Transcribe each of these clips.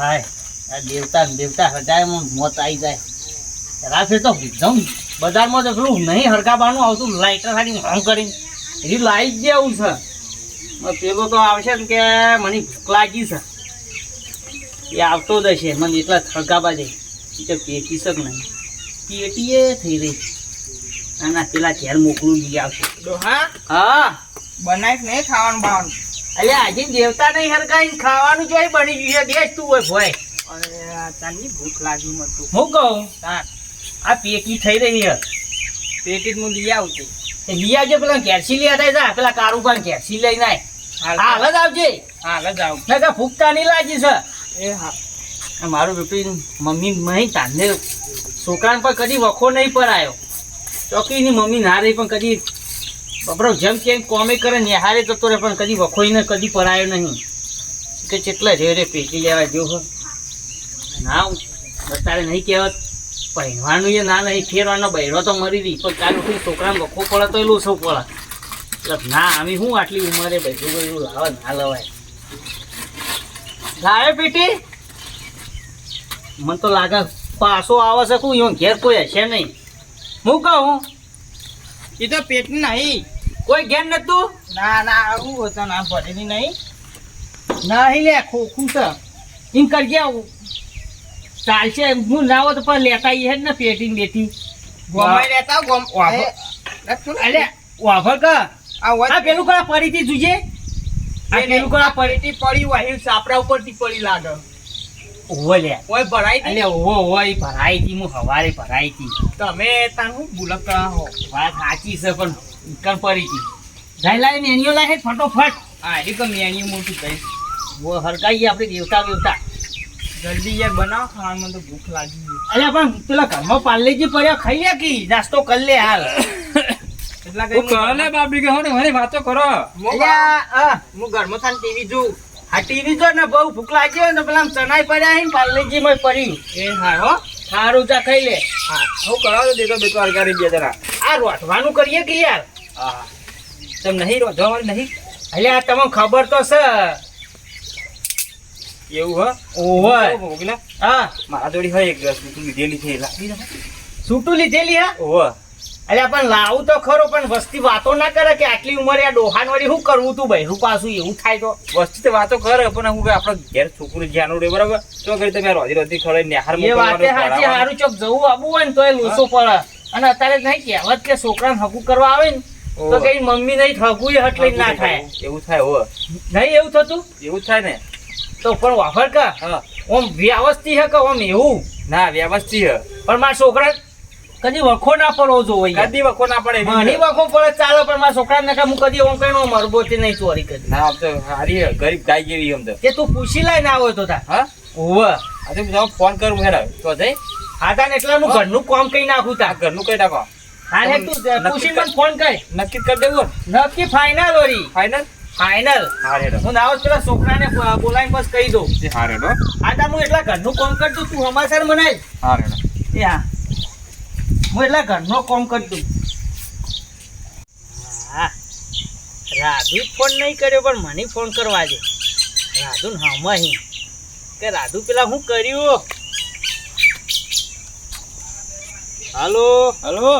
હાય આ દેવતા ને દેવતા હટાય મોત આવી જાય. રાત્રે તો જમ બજારમાં તો પેલું નહીં હરકાબાનું આવતું લાઇટર સાડી હમ કરીને. એ લાઈટ જ જેવું છે. પેલો તો આવશે ને કે મને ભૂખ લાગી છે. એ આવતો જ હશે મને એટલા હરકાબા જાય. એ તો પેટી શક નહીં? પેટીએ થઈ રહી ના ના પેલા ઘેર મોકલું બી આવશે. હા હા. બનાવીશ નહીં ખાવાનું બાવાનું. અલે આજે દેવતા નહીં હરકાઈ ખાવાનું જોઈ બની ગયું છે બેસ તું હોય. ભાઈ અરે આ ચાલની ભૂખ લાગી મળતું હું કહું? હા. આ પેટી થઈ રહી હે. પેટી હું લઈ આવું છું. એ લઈ આવજે પેલા કેરસી લઈ આવતા જા પેલા કારુબાન કેરસી લઈને આય. હાલ જ આવજે. હાલ જ આવું. મેં કા ફૂકતા નહીં લાગી છે. એ હા. મારું બેટી મમ્મી મહી તાંને છોકરાને પણ કદી વખો નહીં પર આવ્યો ચોકીની મમ્મી ના રહી પણ કદી બબરો જેમ કેમ કોમે કરે નિહારે જતો રહે પણ કદી વખોઈને કદી પરાયો નહીં. કે કેટલા રે રે પેટી લેવા જો હો ના અત્યારે નહીં કહેવત. પહેરવાનું એ ના નહીં, ફેરવાનો, બહેરો તો મરી રહી. પણ કાલ ઉઠી છોકરાને વખો પડે તો એ લોસો પડે. એટલે ના, અમે શું આટલી ઉંમરે બધું બધું લાવે, ના લવાય. લાવે પેટી? મને તો લાગે પાછો આવે છે કોઈ યો ઘેર કોઈ હશે નહીં. હું કહું? એ તો પેટ નહીં. કોઈ ગેમ નતું? ના ના આવું હોતો ના ભરેલી નહીં. નહીં લે ખોખું છે એમ કરજે ચાલશે હું ના હોય તો પણ લેતા આવીએ જ ને પેટી બેટી ગોમાઈ ગોમ વાહ. અલે વાફર કા? આ પેલું કરા પડીથી જોજે? આ પેલું કરા પડી પેટી પડી હોય એ સાપડા ઉપરથી પડી લાગે. ઓવો લે. ઓય ભરાઈ અલે ઓવો એ ભરાઈ હતી હું હવારે ભરાઈ તમે તાનું ભૂલક હો? વાત સાચી છે પણ પડી હતી જાય લાવીને એનીઓ લાગે ફટોફટ. હા એ તો મેન્યુ મોટું કઈ વો હરકાઈએ આપણે દેવતા દેવતા જલ્દી યાર બનાવો ખાવાનું મને તો ભૂખ લાગી ગઈ. અલ્યા પણ પેલા ઘરમાં પાર્લેજી પડ્યા ખાઈ લે કી? નાસ્તો કર લે હાલ. એટલા કઈ કહો ને બાપડી કે હોને મને વાતો કરો. અલ્યા હા હું ઘરમાં થાન ટીવી જોઉં. આ ટીવી જો ને બહુ ભૂખ લાગી હોય ને પેલા ચણાઈ પડ્યા હે ને પાર્લેજી માં પડી. એ હા હો. સારું જા ખાઈ લે. હા હું કરાવો દેતો બેતો અરગારી બે જરા. આ રોટવાનું કરીએ કે યાર? હા. તમે નહીં રોધવા વાળી નહીં? આ તમને ખબર તો છે. એવું હ? ઓહો હા મારા જોડી હોય એક તું લીધેલી છે લાગી છૂટું લીધેલી હા? ઓહો. એટલે પણ લાવું તો ખરો પણ વસ્તી વાતો ના કરે કે આટલી ઉંમરે આ ડોહાન વળી શું કરવું તું બહેરું પાછું એવું થાય તો. વસ્તી તો વાતો કરે પણ હું કે આપણો ઘેર છોકરું જ્યાંનું રે બરાબર? તો કરી તમે રોજી રોજી ખડે નેહાર એ વાતે હાચી હારું ચોક જવું આવું હોય ને તો એ લોસો પડે. અને અત્યારે નહીં કહેવત કે છોકરાને હગું કરવા આવે ને તો. કઈ મમ્મી નહીં ઠગું એટલે ના થાય. એવું થાય હો નહીં એવું થતું? એવું થાય ને. તો પણ વાફર કા? ઓમ વ્યવસ્થિત હે કે ઓમ એવું? ના વ્યવસ્થિત હ. પણ મારા છોકરા કદી વખો ના પડવો જોઈએ. કદી વખો ના પડે ઘણી વખો પડે ચાલો પણ મારા છોકરા ને હું કદી ઓમ કઈ મરબોતી નહીં ચોરી કરી. ના આમ તો હારી ગરીબ ગાય જેવી એમ તો. કે તું પૂછી લાય ના હોય તો તા. હા? ઓવ આજે હું ફોન કરું હેડા. તો જઈ. આદા એટલે હું ઘરનું કામ કઈ નાખું તા ઘરનું કઈ નાખો. અરે તું પૂછી મને ફોન કર. નક્કી કરી દેવું નક્કી ફાઇનલ ઓરી ફાઈનલ ફાઇનલ હા નાવ પેલા છોકરાને બોલાવીને બસ કહી દઉં. એ હા હેડો આદા હું એટલા ઘરનું કામ કરતું તું હમાસર મનાય. હારે ડો એ હા. હું એટલા ઘરનો કામ કરતું હા. રાધુ ફોન નહીં કર્યો પણ મને ફોન કરવા દે. રાધુ ને હમાહી કે રાધુ પેલા હું કર્યું? હાલો. હલો.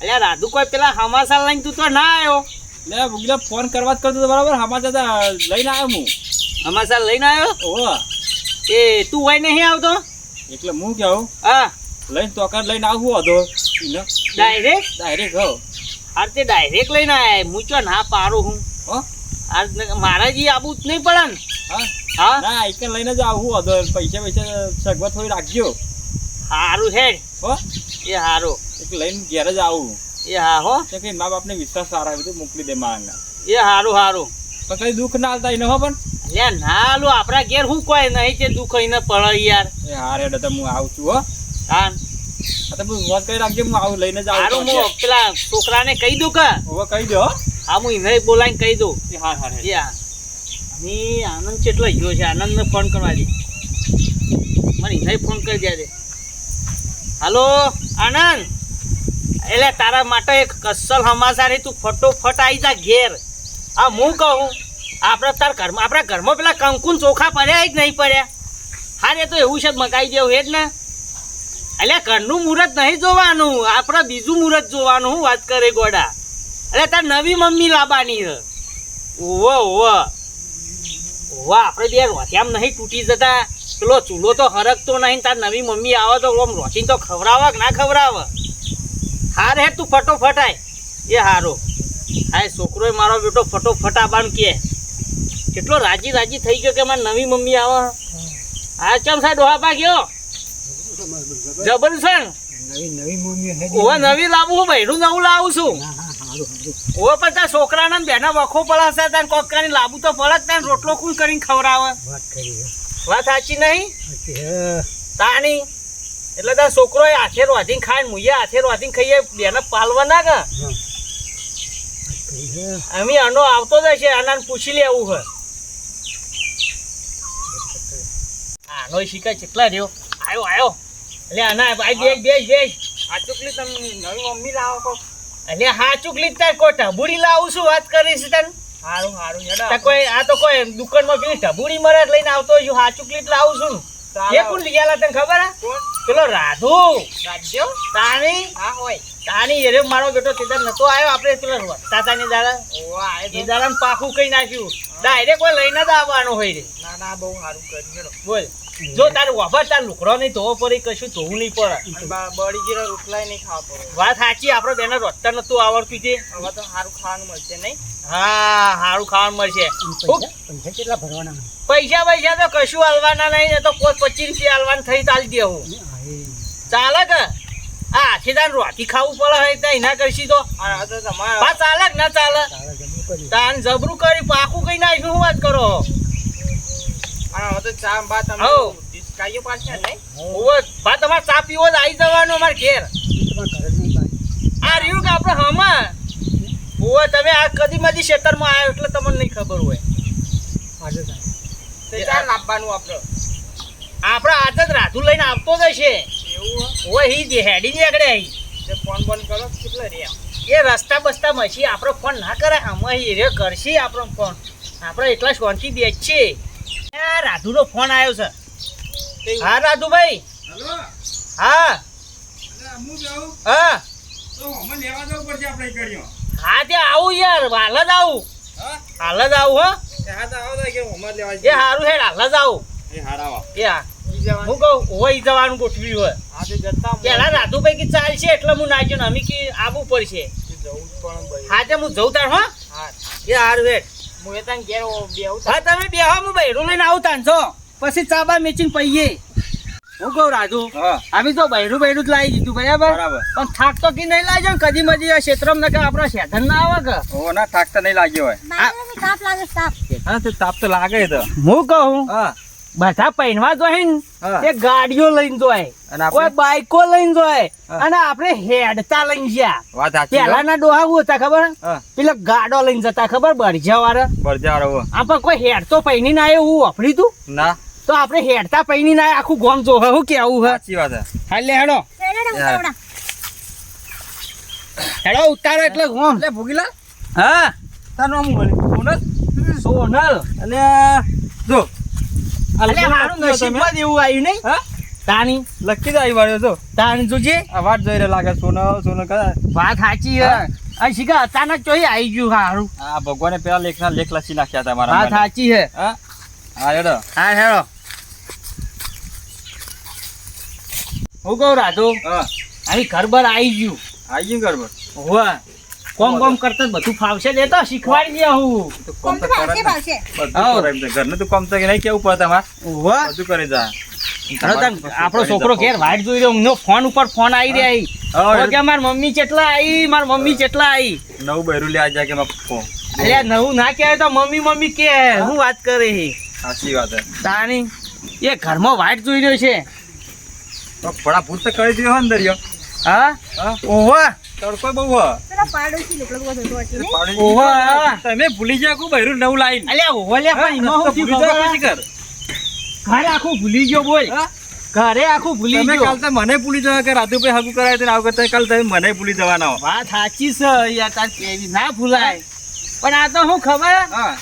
અલ્યા રાધુ કોઈ પેલા હમાસા લઈને તું તો ના આવ્યો લે ભૂગીલા ફોન કરવા જ કરતો હતો બરાબર હમાસા લઈને આવ્યો હું. હમાસા લઈને આવ્યો? ઓ એ તું હોય નહીં આવતો? એટલે હું કહું? હા. લઈને તોકાર લઈને આવું હતો ડાયરેક્ટ ડાયરેક્ટ હો. આર તે ડાયરેક્ટ લઈને આવ્યા હું ચો ના પાડું હું? હો. આ ન- મારા જે આબુ જ નહીં પડે ને? હા. હા? ના એક લઈને જ આવું હતો પૈસા પૈસા સગવડ થોડી રાખજો. સારું હે હો. એ હારો. એક લઈને ઘેર જ આવું. એ હા હો. કે મા બાપને વિશ્વાસ સારા બધું મોકલી દે માં એ હારું હારું. પણ કઈ દુઃખ ના આવતા એને હો પણ? લે ના લો આપણા ઘેર હું કોઈ નહીં તે દુઃખ એને પડે યાર. એ હારે હેડો તો હું આવું છું હો. હા. તો હું વાત કરી રાખજો હું આવું લઈને જ હારું હું પેલા છોકરાને કહી દઉં કે? હવે કહી દો હો. હા હું એને બોલાવીને કહી દઉં. એ હાર હાર હેડ. એ હા. અમે આનંદ કેટલો ગયો છે. આનંદને ફોન કરવા દે. મને એને ફોન કરી દે. હાલો, આનંદ. એટલે તારા માટે એક કસલ હમાસારી તું ફટોફટ આવી જા ઘેર. આ હું કહું, આપણે તાર ઘરમાં, આપણા ઘરમાં પેલા કંકુન ચોખા પડ્યા જ નહીં પડ્યા. હા રે તો એવું છે જ મગાઈ દેવું, હેડ ને. એટલે ઘરનું મુહૂર્ત નહીં જોવાનું, આપણે બીજું મુહૂર્ત જોવાનું હું વાત કરે ગોડા. એટલે તાર નવી મમ્મી લાવવાની છે ઓવો ઓવો. ઓવા, આપણે બે રોથિયામ નહીં તૂટી જતા. પેલો ચૂલો તો હરકતો નહીં, તાર નવી મમ્મી આવે તો ઓમ રોટીને તો ખવડાવે કે ના ખવડાવે? હાર હે તું ફટોફટ આય. એ હારો. હા છોકરો મારો બેટો ફટોફટ આબાન કે કેટલો રાજી રાજી થઈ ગયો કે મારી નવી મમ્મી આવે? હા ચમ સાહેબ ડોહા પા ગયો? જબર ઓ? નવી લાવું, હું બૈરું નવું લાવું છું. ઓ પણ તાર છોકરાના બેના વખો પડાશે તાર કોક કરીને લાવું તો પડે તાર રોટલો કુલ કરીને ખવડાવે. વાત સાચી નહીં? તાણી. એટલે તાર છોકરો એ હાથે રોધીને ખાય ને મુઈએ હાથે રોધીને ખાઈએ બેને પાલવા ના કા? અમે આનો આવતો જ હશે આનાને પૂછી લેવું છે આનો શીખાય કેટલા રહ્યો? આવ્યો આવ્યો એટલે આના ભાઈ બેસ બેસ બેસ. આ ચૂકલી તમે નવી મમ્મી લાવો કો એટલે હા ચૂકલી તાર કોટા બુડી લાવું છું વાત કરીશ તને? હારું હારું હેડો. કોઈ આ તો કોઈ દુકાનમાં પેલી ઢબુડી મરદ લઈને આવતો છું હા ચૂકલી લાવું છું એ કોણ લઈ આલા તને ખબર હે? પેલો રાધુ. રાજ્યો તાણી. હા હોય. તાણી એરે મારો બેટો તે નતો આવ્યો આપણે પેલો તાતાની દાડા. ઓવા એ દાડા પાકું કઈ નાખ્યું? ડાયરેક્ટ કોઈ લઈને જ આવવાનું હોય રે. ના ના બહુ સારું કર્યું. બોલ. જો તારે વાભર તાર લુકડો નહીં ધોવો પડે કશું ધોવું નહીં પડે. બળી ગયેલા રોટલાય નહીં ખાવા પડે. વાત સાચી આપણે બેને રોટતા નતું આવડતું છે હવે તો સારું ખાવાનું મળશે નહીં? હા સારું ખાવાનું મળશે. પૈસા? કેટલા ભરવાના પૈસા પૈસા તો કશું હાલવાના નહીં એ તો કોઈ પચીસ રૂપિયા હાલવાનું થઈ ચાલી દેવું ચાલે કે? હા આથી તાર રોટી ખાવું પડે તો એના કરશી તો. આ ચાલે ના ચાલે? તાન જબરું કરી પાકું કઈ નાખ્યું હું વાત કરો? તો ચા બા તમે હઉ. ડિસ્કાઈઓ પાછા નહીં? ઓવે બા તમારે ચા પીવો તો આવી જવાનું અમારે ઘેર. તમારા ઘરે આ રહ્યું કે આપણે હમા ઓવે તમે આ કદી મધી ખેતરમાં આવ્યો એટલે તમને નહીં ખબર હોય. તો ચાલ લાવવાનું આપણે. આપણે આજે જ રાધુ લઈને આવતો જ હશે. એવું હે? ઓવે હી હેડી આગળ અહીં તે ફોન બંધ કરો કેટલા રહ્યા? એ રસ્તા બસ્તા મસી આપણો ફોન ના કરે આમાં એ રે કરશી આપણો ફોન. આપણે એટલા શાંતિ બેસીએ. રાધુનો ફોન આવ્યો છે. હા રાધુભાઈ? હા. હા હા. તે આવું યાર હાલ જ આવું. હાલ જ આવું હો. એ હારું હેડ હાલ જ આવું. એ હા. હું કહું હોય જવાનું ગોઠવી હોય. પેલા રાધુભાઈ કે ચાલશે એટલે હું નાખ્યો ને અમે કે આવવું પડશે. હા તે હું જઉં તાર હો. હા. એ હારું હેડ. હું એ તને ઘેર બેહું હા તમે બે હું બૈરું લઈને આવું તાન છો પછી ચાબા મેચીને પૈયે હું કહું રાજુ હા. અમે તો બૈરું બૈરું જ લાવી દીધું બરાબર? બરાબર. પણ થાક તો કી નહીં ને? કદી મધી આ ક્ષેત્રમાં કે આપણા શેધન ના આવે કે? ઓ ના થાક તો નહીં લાગ્યો હોય. તાપ લાગે તાપ. હા તો તાપ તો લાગે તો હું કહું? હા. બધા પહેરવા જોઈએ ને એ ગાડીઓ લઈને જોય કોઈ બાઈકો લઈને જોય અને આપણે હેડતા લઈને ગયા પેલાના ડોહા હતા ખબર? પેલા ગાડો લઈને જતા ખબર? બરજા વાળા બરજાર વાળા આપણે કોઈ હેડતો પહેરી ના એવું હું વાપરી તું ના. તો આપણે હેડતા પહેરી ના આખું ગોમ જોવે હું કેવું હે? સાચી વાત હાલે હેડો. યાર. ઉતાવળા હેડો ઉતારો એટલે ગોમ. લે ભૂગીલા હા. તારું નામ બોલે સોનલ? સોનલ. અને જો તાણી. લખી આવી વાળ્યો જો તાણી જોજે. આ વાત જોઈ રહ્યા લાગે સોનલ સોનલ કદા વાત સાચી હે. શીખા અચાનક ચોઈ આવી ગયું હારું. હા ભગવાને પેલા લેખના લેખ લખી નાખ્યા હતા મારા વાત સાચી હે. હા? હેડો. હા હેડો. હું કહું રાધો? હા. અહીં ઘર બર આવી ગયું. આવી ગયું ગરબડ હોવે. કોમ કોમ કરતા બધું ફાવશે ને એ તો શીખવાડી દે હું. કોમ તો કરે ફાવશે ને. ભાવશે બધું કરે એમ તો. ઘરનું તો કામ તો કે નહીં કેવું પડે તમારે? હોવે બધું કરે જા આપણો છોકરો ઘેર વાઈટ જોઈ રહ્યો ઊંઘનો ફોન ઉપર ફોન આવી રહ્યા કે માર મમ્મી કેટલા આવી માર મમ્મી કેટલા આવી. નવું બૈરું લે આ જાય કે મારે ફોન અરે નવું ના કહેવાય તો મમ્મી મમ્મી કે હું. વાત કરે? સાચી વાત હે. તાણી એ ઘરમાં વાઈટ જોઈ રહ્યો છે. તો ફળા ભૂત તો કરી દીધો અંદર યો. હા? ઓહો. તડકો બહુ. તમે ભૂલી ગયા કુ બૈરું નવું લાઈન. અલ્યા લે પણ ભૂલી? કર. ઘરે આખું ભૂલી ગયો બોલ. હા? ઘરે આખું ભૂલી ગયો. કાલ તો મને ભૂલી જવા કે રાધુભાઈ હાગુ કરાય તો આવું કરતા કાલ તમે મને ભૂલી જવાના હો. વાત સાચી છે યાર તાર કેવી ના ભૂલાય. પણ આ તો હું ખબર? હા.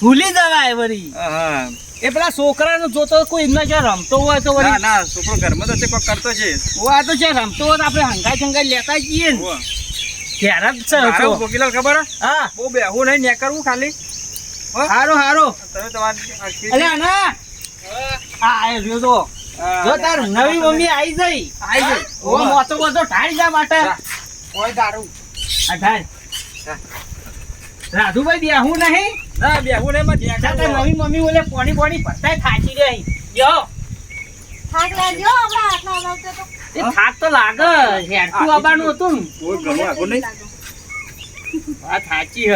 ભૂલી જવાય વરી હા, હા. એ પેલા છોકરાનો જોતો કોઈ એમના જ્યાં રમતો હોય તો ના ના છોકરો ઘરમાં તો કોઈ કરતો છે. આ તો જ્યાં રમતો હોય તો આપણે હંગાઈ હંગાઈ લેતા જઈએ ને. ત્યારે જ છે ભોગીલાલ ખબર હા? બહુ બેહું નહીં ને કરવું ખાલી. હારો હારો. તમે તમારી અરે અલે આ રહ્યો તો. જો તાર નવી મમ્મી આવી જઈ આઈ જઈ ઓ મોતો મોટો ઠાઈ જા માટે. કોઈ દારૂ. આ ઢાળ. રાધુભાઈ બેહું નહીં? ના બેહું. નવી મમ્મી ઓલે પોણી પોણી ભરતાય થાચી રહી જો થાક લાગ્યો? હમણાં આટલા હલાવતો તો. એ થાક તો લાગે. હેડતું આવવાનું હતું કોઈ ઘણું આગળ નહીં. આ થાચી હ.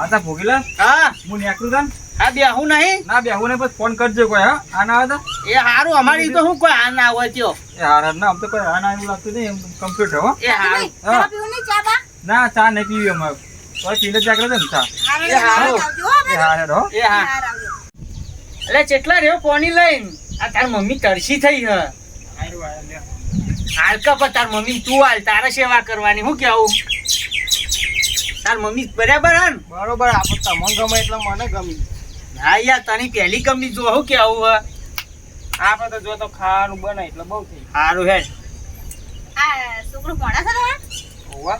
આ તા ભોગીલાલ, હા. હું નેકળું તાન. હા બેહું નહીં. ના બેહું ને ફોન કરજો કોઈ હા. આ ના આવે તો? એ હારું અમારી તો શું કોઈ આ ના હોય ત્યો? એ હાર ના આમ તો કોઈ આ ના એવું લાગતું નહીં એમ કમ્પ્યુટર હો. એ હારું. ચા પીવું નહીં, ચા ના ચા નહીં પીવી અમારે. તો પીને જ જાગ્રત ને ચા એ હારું. હો, એ હાર હાર હો. એ હા એટલે કેટલા રહ્યો પોણી લઈને આ તાર મમ્મી તરસી થઈ હ. હાલ કા પણ તાર મમ્મી તું હાલ તારે સેવા કરવાની હું કેવું? તાર મમ્મી બરાબર હે બરોબર આપણે તમને ગમે એટલે મને ગમી. હા યાર તને પહેલી કંપની જો હું કેવું હ? આપણે તો જો તો ખાવાનું બને એટલે બહુ થઈ સારું હે આ છોકરો ભણે છે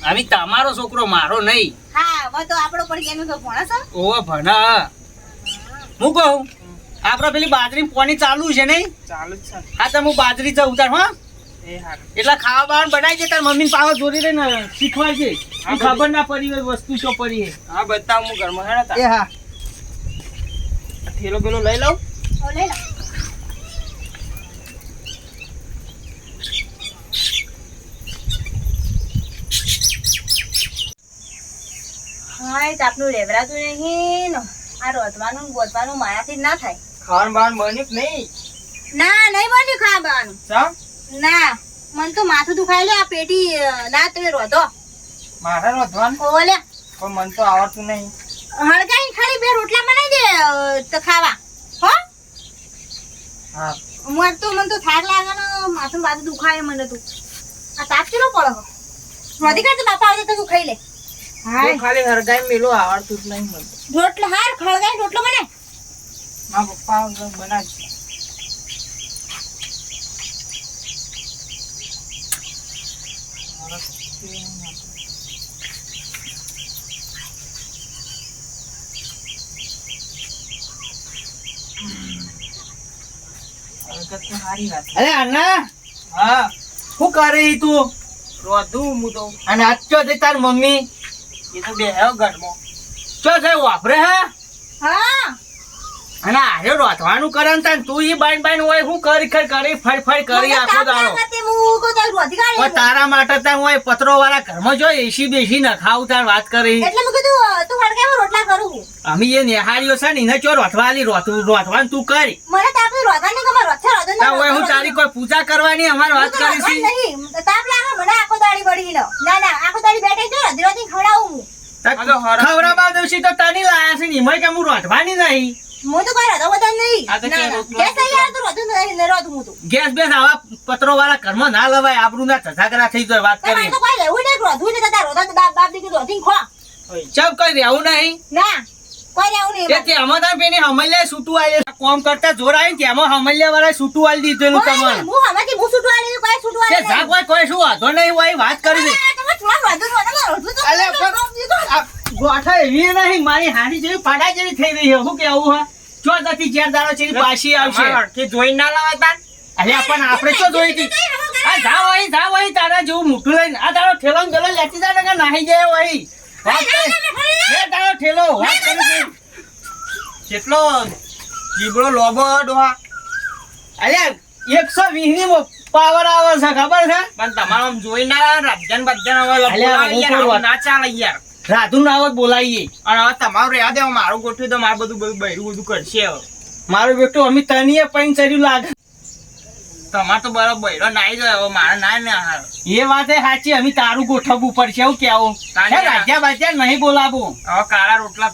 અમે તમારો છોકરો મારો નહીં. હા હવે તો આપણો પણ કેનું તો ભણે છે ઓવો ભણા. હું કહું આપડે પેલી બાજરી પોણી ચાલુ છે નહીં? ચાલુ છે. હા તો હું બાજરી જાઉં ઉતાર હા. એટલા ખાવા બાવા બનાવી દે તાર મમ્મી પાવા જોડી દે ને શીખવાડજે ખબર ના પડી હોય વસ્તુ શું પડી હે હા બતાવ હું ઘરમાં હેડે. એ હા. થેલો પેલો લઈ લઉં? લઈ લો. હા એ લેવરાતું નહીં. આ રોધવાનું ગોધવાનું મારાથી ના થાય. ખાવાનું બાવાનું બન્યું નહીં? ના નહીં બન્યું ખાવાનું ના મને તો માથું દુખાય લે આ પેટી ના તમે રોધો. મારે રોધવાનું? ઓલે પણ મને તો આવડતું નહીં. હળગાઈ ખાલી બે રોટલા બનાવી દે તો ખાવા. હો? હા. મને તો મને તો થાક લાગે ને માથું બાથું દુખાય મને તો. આ તાપ ચેલો પડો રોધી કાઢ તો બાપા આવજે તો તું ખાઈ લે. હું ખાલી હરગાઈ મેલો આવડતું જ નહીં મને રોટલો હાર ખળગાઈ રોટલો મને. મા પપ્પા તો અરે અન્ના હા. શું કરે તું? રોધું હું તો. અને આજ ચો તાર મમ્મી એ તો બે ઘરમાં. ચો છે વાપરે હે? હા. અને આરે રોધવાનું કરે ને તાન તું ઈ બાઈન બાઈન હોય હું કરી કરી કરી ફરી ફરી કરી આખો દાડો. તાર માટે ત્યાં હોય પત્રો વાળા ઘરમાં જો એસી બેસી ન ખાવ તાર વાત કરી. એટલે મેં કીધું તું હળગાઈમાં રોટલા કરું? અમે એ નિહાળીઓ છે ને એને ચો રોથવાલી રોધવું રોધવાનું તું કરી. મને તાપ રોધવાની ગમે રોથે રોધો ને હોય હું રોધો તારી કોઈ પૂજા કરવાની અમાર વાત કરી છે નહીં. તાપ લાગે મને આખો દાડી વળી નો ના ના આખો દાડી બેઠે તો રોધી રોધી ખવડાવું હું. ખવડાવવા દઉં તો તની લાયા છે ને એમાંય કે હું નહીં. હું તો કોઈ રોધો બધા નહીં. ગેસ થઈ તો રોધું નહીં રોધું હું તો. ગેસ બેસ આવા પત્રો વાળા ઘરમાં ના લવાય આપણું ના ધજાગરા થઈ જાય વાત કરી તો કોઈ લેવું નહીં રોધવું નહીં તાર રોધો તો બાપ બાપ દીકરી રોધીને ખો. ચમ કઈ રહેવું નહીં? ના. નહીં તે તેમાં તાર હમલ્યા છૂટું આલે કોમ કરતા જોર આવી તેમાં હમલ્યા વાળા છૂટું આલી દીધેલું તમારે. હું હમણાંથી હું છૂટવા આલી કોઈ છૂટવા તે જા કોઈ કોઈ શું વાંધો નહીં હોય વાત કરી દે તમે થોડા રોધો રોધો રોધું તો અલે પણ આ ગોઠા એવી નહીં મારી હાની જેવી પાડા જેવી થઈ રહી છે શું કેવું હા? જો નથી ચાર દાડો છે પાછી આવશે. હરખી જોઈ ના લાવતા અરે પણ આપણે શું જોઈ હતી? આ જાવ અહીં જાવ અહીં તારા જેવું મોટું લઈને. આ તારો ઠેલો પેલો લેતી જા નાહી જાય વહી. લે તારો ઠેલો વાત કરી દે. કેટલો જીબડો લોબો ડોહા. અલ્યા એકસો વીસની પાવર આવે છે ખબર છે? પણ તમારો જોઈ ના રાજન હવે આવું ના ચાલે યાર. રાધુ નાવત બોલાવીએ. અને હવે તમારું રહ્યા દે મારું ગોઠવી દો મારું બધું બધું બૈરું બધું કરશે હવે. મારું બેટો અમે તનીએ પૈન ચર્યું લાગે. તમારે તો બરાબર બૈરો નાઈ જાય હવે મારે ના ને હાલ. એ વાત સાચી અમે તારું ગોઠવવું પડશે એવું કેવું? તાને રાજ્યા બાજ્યા નહીં બોલાવું. હવે કાળા રોટલા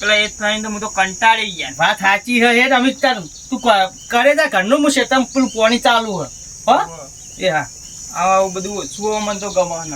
પેલા એ થઈને તો હું તો કંટાળી ગયા. વાત સાચી છે એ અમે તાર તું કરે તા ઘરનું હું શેતમ પેલું પોણી ચાલુ હે? હો એ હા. આવું બધું ઓછું મને તો ગમવા ન